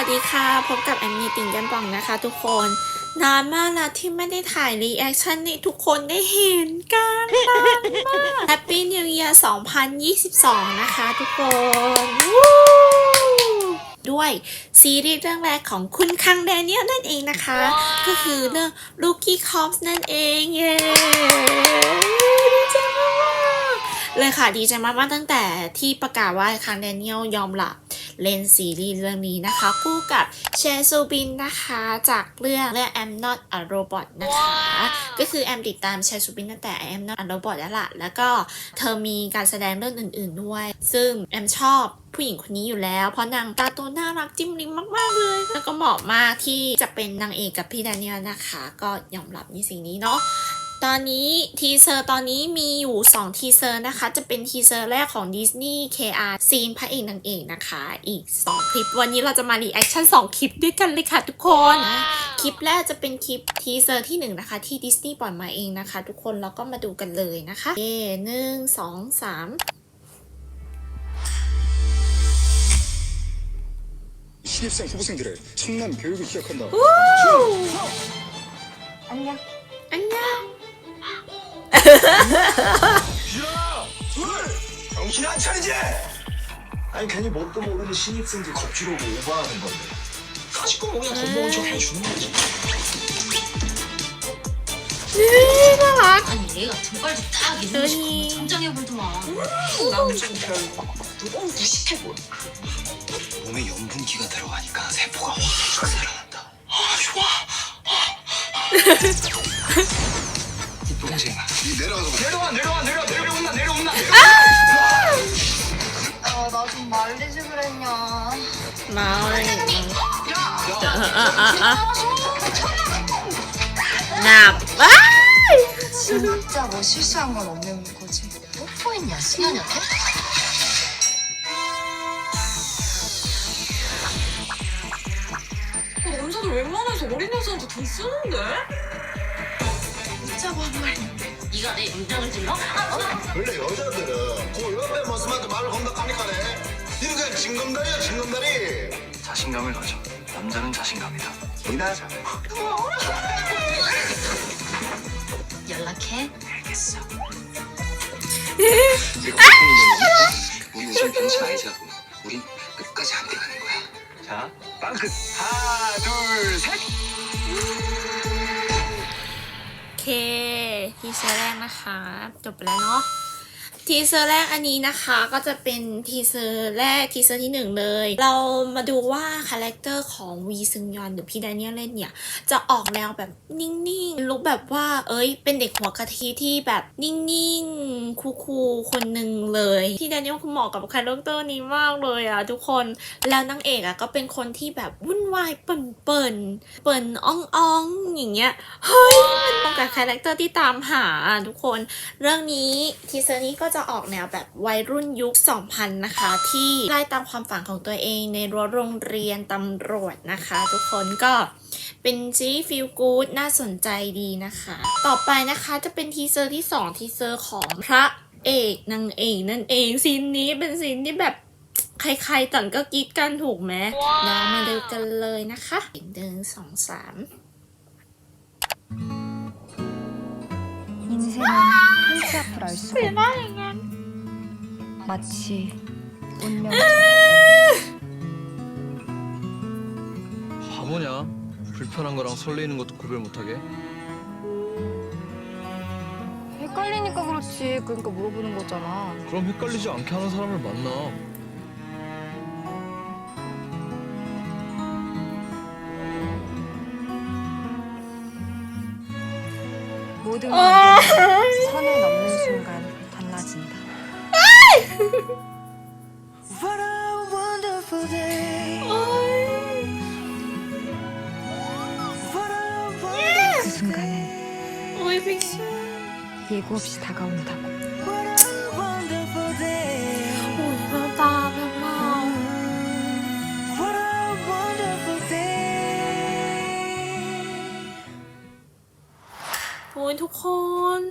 วัสดีค่ะ พบกับแอมมี่ติ่งยันป่องนะคะทุกคน นานมากแล้วที่ไม่ได้ถ่ายรีแอคชั่นนี่ทุกคนได้เห็นกันนานมาก Happy New Year 2022 นะคะทุกคนวู้ด้วยซีรีส์เรื่องแรกของคุณคังแดเนียลนั่นเองนะคะ ก็คือเรื่อง Rookie Cops นั่นเองเย้ดีใจมากๆเลยค่ะดีใจมากๆตั้งแต่ที่ประกาศว่าคังแดเนียลยอมหลับ เล่นซีรีส์เรื่องนี้นะคะ คู่กับเชซูบินนะคะจากเรื่องเรื่อง I'm Not a Robot นะคะ ก็คือแอมติดตามเชซูบินตั้งแต่ I'm Not a Robot แล้วล่ะ แล้วก็เธอมีการแสดงเรื่องอื่น ๆด้วย ซึ่งแอมชอบผู้หญิงคนนี้อยู่แล้ว เพราะนางตาโตน่ารักจิ้มลิ้มมาก ๆ เลย แล้วก็เหมาะมากที่จะเป็นนางเอกกับพี่แดเนียลนะคะ ก็ยอมรับในสิ่งนี้เนาะ ตอนนี้ทีเซอร์ตอนนี้มีอยู่ 2 ทีเซอร์นะคะ จะเป็นทีเซอร์แรกของ Disney KR ซีนพระเอกนางเอกนะคะ อีก 2 คลิป วันนี้เราจะมารีแอคชั่น 2 คลิปด้วยกันเลยค่ะทุกคน คลิปแรกจะเป็นคลิปทีเซอร์ที่ 1 นะคะ ที่ Disney ปล่อยมาเองนะคะ ทุกคนเราก็มาดูกันเลยนะคะเย่หนึ่งสองสาม 신입생 후보생들의 청남 교육을 시작한다. 안녕. 정신 안 차리지? 아니 괜히 뭣도 모르는 신입생들 겁주려고 오버하는 건데. 사실고 그냥 겁먹은 음. 척 해주는 거지. 대박. 아니 얘가 등발도 딱 있는 식 겁나 점장해 보더만 나는 좀 별로 너무 무식해 보여. 몸에 염분기가 들어가니까 세포가 확 살아난다. 아 좋아. 나빠! 진짜 뭐 실수한 건 없는 거지. 뽀뽀했냐, 승현이한테? 어, 남자들 웬만해서 어린 여자한테 돈 쓰는데? 웃자고 한 말인데. 네가 내 인정을 질러? 어? 원래 여자들은 그 옆에 모습한테 그 말을 건다 하니까네. 니는 그냥 징검다리야, 징검다리. 자신감을 가져. 남자는 자신감이다 이나자. 연락해. 알겠어 우리 우선 변치 말자고 우린 끝까지 함께 가는 거야 자 빵끝 하나 둘셋 โอเคทีเซอร์แรกนะคะ จบไปแล้วเนาะ ทีเซอร์แรกอันนี้นะคะก็จะเป็นทีเซอร์แรกทีเซอร์ที่หนึ่งเลย เรามาดูว่าคาแรคเตอร์ของวีซึงยอนหรือพี่แดเนียลเล่นเนี่ย จะออกแนวแบบนิ่งๆลุกแบบว่า เอ้ย เป็นเด็กหัวกะทิที่แบบนิ่งๆคูลๆคนหนึ่งเลย พี่แดเนียลคือเหมาะกับคาแรคเตอร์นี้มากเลยอะทุกคนแล้วนางเอกอะก็เป็นคนที่แบบวุ่นวายเปิ่นเปิ่นเปิ่นอ่องอ่องๆอย่างเงี้ยเฮ้ยมันตรงกับคาแรคเตอร์ที่ตามหาอะทุกคน เรื่องนี้ทีเซอร์นี้ก็จะออกแนวแบบวัยรุ่นยุค 2000 นะคะ ที่ไล่ตามความฝันของตัวเองในรั้วโรงเรียนตำรวจนะคะ ทุกคนก็เป็นซีฟิลกูดน่าสนใจดีนะคะ ต่อไปนะคะจะเป็นทีเซอร์ที่ 2 ทีเซอร์ของพระเอกนางเอกนั่นเองซีนนี้เป็นซีนที่แบบใครๆต่างก็กรีดกันถูกไหมเรามาดูกันเลยนะคะหนึ่งสองสาม 인생은 한치 앞을 알 수가 없다. 마치 운명. 바보냐? 불편한 거랑 설레이는 것도 구별 못하게? 헷갈리니까 그렇지. 그러니까 물어보는 거잖아. 그럼 헷갈리지 않게 하는 사람을 만나. 모든 건 선을 넘는 순간 달라진다. What a wonderful day. What a wonderful day. 그 순간은 예고 없이 다가온다고. ทุกคน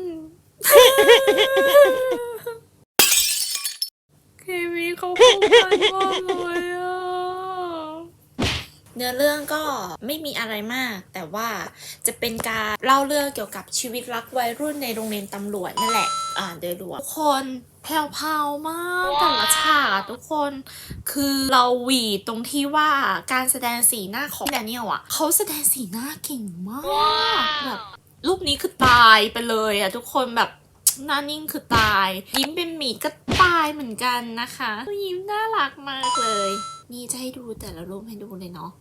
เคมีเขาคู่กันมากเลยอะเนื้อเรื่องก็ไม่มีอะไรมาก แต่ว่าจะเป็นการเล่าเรื่องเกี่ยวกับชีวิตรักวัยรุ่นในโรงเรียนตำรวจนั่นแหละ อ่าโดยรวมทุกคนแผ่วๆมากแต่ละฉากอะทุกคนคือเราหวีดตรงที่ว่าการแสดงสีหน้าของแดเนียลอะเขาแสดงสีหน้าเก่งมากแบบ รูปนี้คือตายไปเลยอะทุกคนแบบหน้านิ่งคือตาย ยิ้มเป็นหมีก็ตายเหมือนกันนะคะยิ้มน่ารักมากเลย นี่จะให้ดูแต่ละรูปให้ดูเลยเนาะ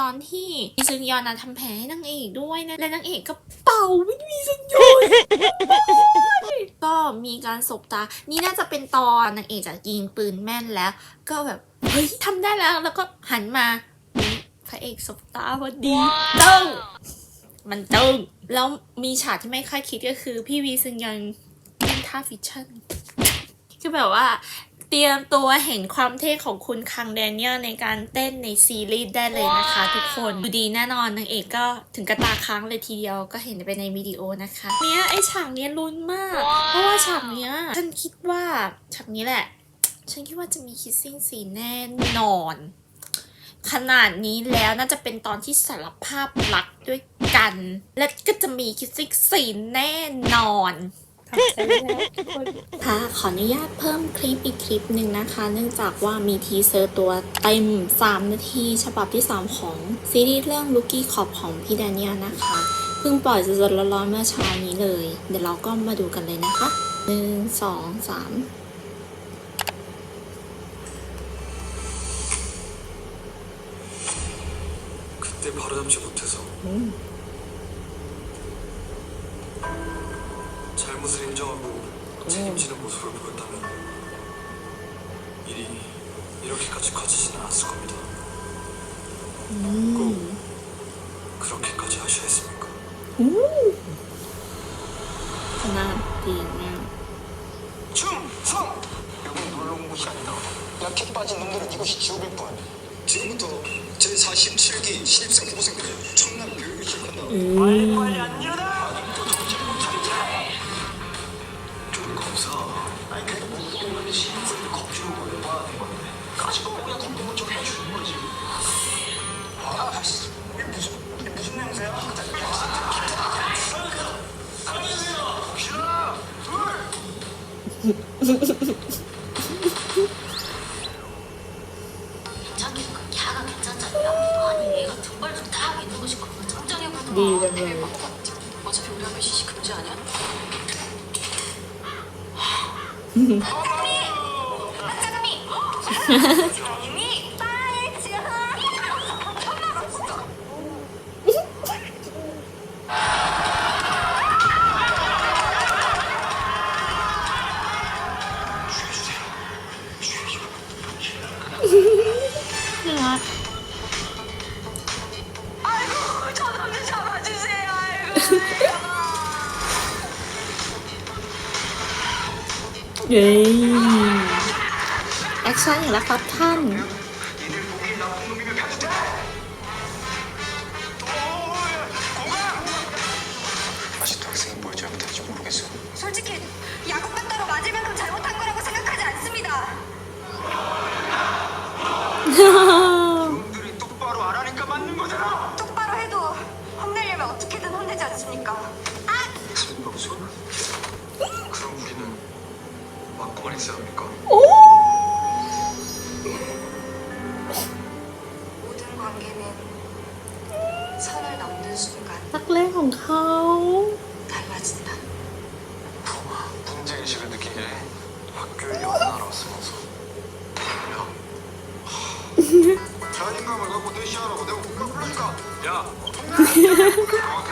ตอนที่มีซึงยอนนะทำแผลให้นางเอกด้วยนะ และนางเอกก็เป่าไม่มีซึงยอนก็มีการสบตา นี่น่าจะเป็นตอนนางเอกจากยิงปืนแม่นแล้ว ก็แบบเฮ้ยทำได้แล้วแล้วก็หันมาอุ๊ยพระเอกสบตาพอดีตึ้ง มันตึ้งแล้วมีฉากที่ไม่คาดคิดก็คือ พี่วีซึงยังเล่นท่าฟิชชั่นคือแบบว่า เตรียมตัวเห็นความเท่ของคุณคังแดเนียลในการเต้นในซีรีส์ได้เลยนะคะ ทุกคนดูดีแน่นอนนางเอกก็ถึงกระตาค้างเลยทีเดียวก็เห็นไปในวิดีโอนะคะ เนี้ยไอฉากเนี้ยลุ้นมาก เพราะว่าฉากเนี้ยฉันคิดว่าฉากนี้แหละ ฉันคิดว่าจะมีคิสซิ่งซีนแน่นอน ขนาดนี้แล้วน่าจะเป็นตอนที่สารภาพรักด้วยกัน และก็จะมีคิสซิ่งซีนแน่นอนค่ะ ขออนุญาตเพิ่มคลิปอีกคลิปหนึ่งนะคะ เนื่องจากว่ามีทีเซอร์ตัวเต็ม 3 นาที ฉบับที่ 3 ของซีรีส์เรื่อง Lucky Cop ของพี่แดเนียลนะคะ เพิ่งปล่อยสดๆร้อนๆเมื่อเช้านี้เลย เดี๋ยวเราก็มาดูกันเลยนะคะ 1 2 3 가로잡지 못해서 음. 잘못을 인정하고 음. 책임지는 모습을 보였다면 일이 이렇게까지 커지지는 않았을 겁니다. 음. 꼭 그렇게까지 하셔야 했습니까? 음. 하나, 둘, 셋. Okay. 네 이름을 네. 어차피 우리 학교 시식 금지 아니야? 아, 그분들이 똑바로 안 하니까 맞는 거잖아. 똑바로 해도 혼내려면 어떻게든 혼내지 않습니까? 아! 아, 선박수? 그럼 우리는 맞고 말린 사람일까? 관계는 선을 넘는 순간 รักแรกของเขา 달라진다. 문제의식을 느끼게 학교에 연애하러 왔으면서 달려. 자신감을 갖고 대시하라고 내가 국가 부르니까. 야! 진짜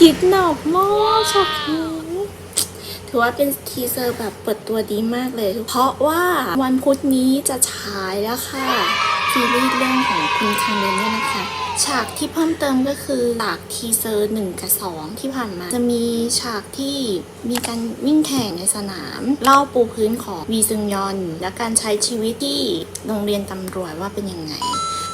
กิดหนับมากช็อตนี้ถือว่าเป็นทีเซอร์แบบเปิดตัวดีมากเลย เพราะว่าวันพุธนี้จะฉายแล้วค่ะซีรีส์เรื่องของคุณคาเมนเนี่ยนะคะ ฉากที่เพิ่มเติมก็คือฉากทีเซอร์1กับ2ที่ผ่านมา จะมีฉากที่มีการวิ่งแข่งในสนาม เล่าปูพื้นของวีซึงยอน และการใช้ชีวิตที่โรงเรียนตำรวจว่าเป็นยังไง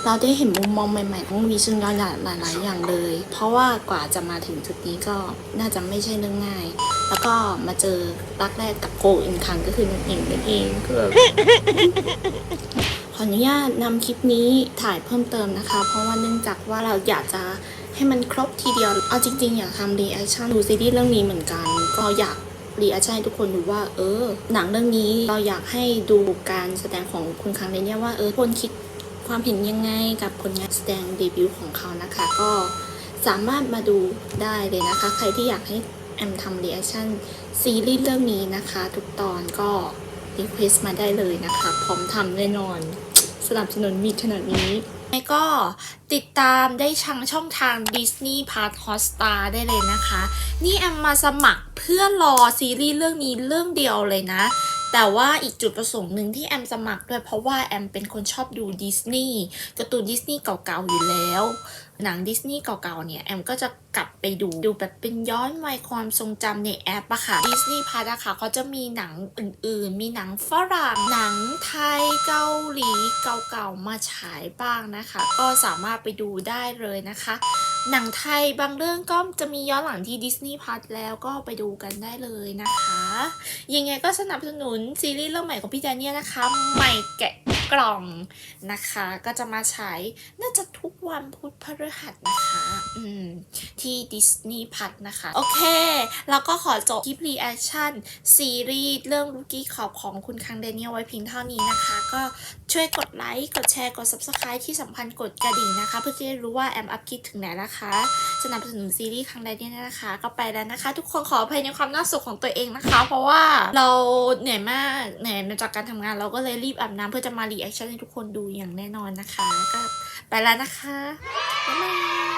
เราได้เห็นมุมมองใหม่ ๆ ของวีซึงยอนหลายๆอย่างเลย เพราะว่ากว่าจะมาถึงจุดนี้ก็น่าจะไม่ใช่เรื่องง่าย แล้วก็มาเจอรักแรกกับโกอินคังก็คือนางเอกนั่นเองคือขออนุญาตนำคลิปนี้ถ่ายเพิ่มเติมนะคะ เพราะว่าเนื่องจากว่าเราอยากจะให้มันครบทีเดียว เอาจริงๆ อยากทำรีแอคชั่นดูซีรีส์เรื่องนี้เหมือนกัน ก็อยากรีแอคชั่นทุกคนดูว่าเออ หนังเรื่องนี้เราอยากให้ดูการแสดงของคุณคังในเนี่ยว่าเออคนคิด ความเห็นยังไงกับผลงานแสดงเดบิวต์ของเขานะคะ ก็สามารถมาดูได้เลยนะคะ ใครที่อยากให้แอมทำรีแอคชั่นซีรีส์เรื่องนี้นะคะ ทุกตอนก็รีเควสมาได้เลยนะคะ พร้อมทำแน่นอน สนับสนุนมีขนาดนี้แล้วก็ติดตามได้ทางช่องทาง Disney p a r t Hotstar ได้เลยนะคะ นี่แอมมาสมัครเพื่อรอซีรีส์เรื่องนี้เรื่องเดียวเลยนะ แต่ว่าอีกจุดประสงค์หนึ่งที่แอมสมัครด้วยเพราะว่าแอมเป็นคนชอบดูดิสนีย์การ์ตูนดิสนีย์เก่าๆอยู่แล้วหนังดิสนีย์เก่าๆเนี่ย แอมก็จะกลับไปดูดูแบบเป็นย้อนวัยความทรงจำในแอปอะค่ะดิสนีย์พาร์อะค่ะเขาจะมีหนังอื่นๆ มีหนังฝรั่งหนังไทยเกาหลีเก่าๆมาฉายบ้างนะคะ ก็สามารถไปดูได้เลยนะคะ หนังไทยบางเรื่องก็จะมีย้อนหลังที่ดิสนีย์พัทแล้วก็ไปดูกันได้เลยนะคะ ยังไงก็สนับสนุนซีรีส์เรื่องใหม่ของพี่แดเนียนะคะใหม่แกะ กล่องนะคะ ก็จะมาฉายน่าจะทุกวันพุธพฤหัสนะคะอืมที่ดิสนีย์พัทนะคะ โอเค แล้วก็ขอจบคลิปรีแอคชั่นซีรีส์เรื่องลูกี้ขอบของคุณคังเดนียลไว้เพียงเท่านี้นะคะ ก็ช่วยกดไลค์กดแชร์กด subscribe ที่สำคัญกดกระดิ่งนะคะ เพื่อที่จะรู้ว่าแอมอัพคลิปถึงไหนนะคะสนับสนุนซีรีส์คังเดนียลนะคะ ก็ไปแล้วนะคะ ทุกคนขออภัยในความน่าสุขของตัวเองนะคะ เพราะว่าเราเหนื่อยมากเหนื่อยมาจากการทำงานเราก็เลยรีบอาบน้ำเพื่อจะมารีแอคชั่นให้ทุกคนดูอย่างแน่นอนนะคะ ก็ไปแล้วนะคะบ๊ายบาย